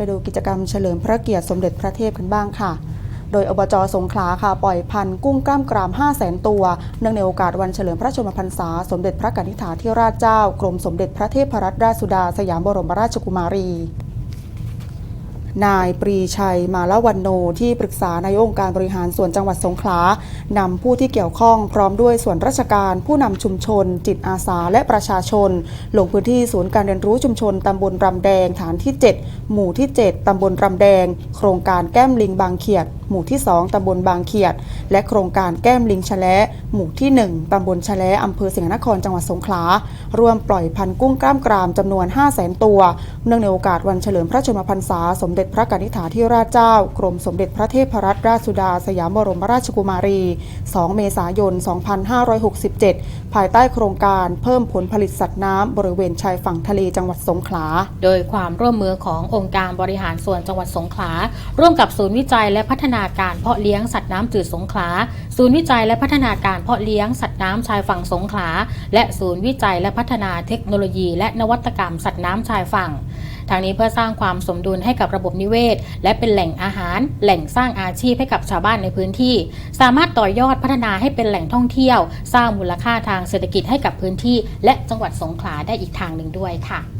ไปดูกิจกรรมเฉลิมพระเกียรติสมเด็จพระเทพกันบ้างค่ะโดยอบจสงขลาค่ะปล่อยพันธุ์กุ้งกล้ามกราม5 0 0แสนตัว เนื่องในโอกาสวันเฉลิมพระชนมพรรษา สมเด็จพระกนิษฐาธิราชเจ้า กรมสมเด็จพระเทพรัตนราชสุดา สยามบรมราชกุมารี นายปรีชัย มาละวันโนที่ปรึกษานายกองค์การบริหารส่วนจังหวัดสงขลานำผู้ที่เกี่ยวข้องพร้อมด้วยส่วนราชการ ผู้นำชุมชน จิตอาสาและประชาชน ลงพื้นที่ศูนย์การเรียนรู้ชุมชนตำบลรำแดงฐานที่ 7 หมู่ที่ 7ตำบลรำแดง โครงการแก้มลิงบางเขียด หมู่ที่ 2 ตำบลบางเขียด และโครงการแก้มลิงชะและหมู่ที่ 1 ตำบลชะและอำเภอสิงห์นครจังหวัดสงขลา ร่วมปล่อยพันธุ์กุ้งกล้ามกรามจำนวน 5 0 0แสนตัว เนื่องในโอกาสวันเฉลิมพระชนมพรรษา สมเด็จพระกนิษฐาธิราชเจ้า กรมสมเด็จพระเทพรัตนราชสุดา สยามบรมราชกุมารี 2 เมษายน 2567 ภายใต้โครงการเพิ่มผลผลิตสัตว์น้ำบริเวณชายฝั่งทะเลจังหวัดสงขลา โดยความร่วมมือขององค์การบริหารส่วนจังหวัดสงขลา ร่วมกับศูนย์วิจัยและพัฒนานาการเพาะเลี้ยงสัตว์น้ำจืดสงขลา ศูนย์วิจัยและพัฒนาการเพาะเลี้ยงสัตว์น้ำชายฝั่งสงขลา และศูนย์วิจัยและพัฒนาเทคโนโลยี และนวัตกรรมสัตว์น้ำชายฝั่งทางนี้เพื่อสร้างความสมดุลให้กับระบบนิเวศ และเป็นแหล่งอาหาร แหล่งสร้างอาชีพให้กับชาวบ้านในพื้นที่ สามารถต่อยอดพัฒนาให้เป็นแหล่งท่องเที่ยว สร้างมูลค่าทางเศรษฐกิจให้กับพื้นที่ และจังหวัดสงขลาได้อีกทางหนึ่งด้วยค่ะ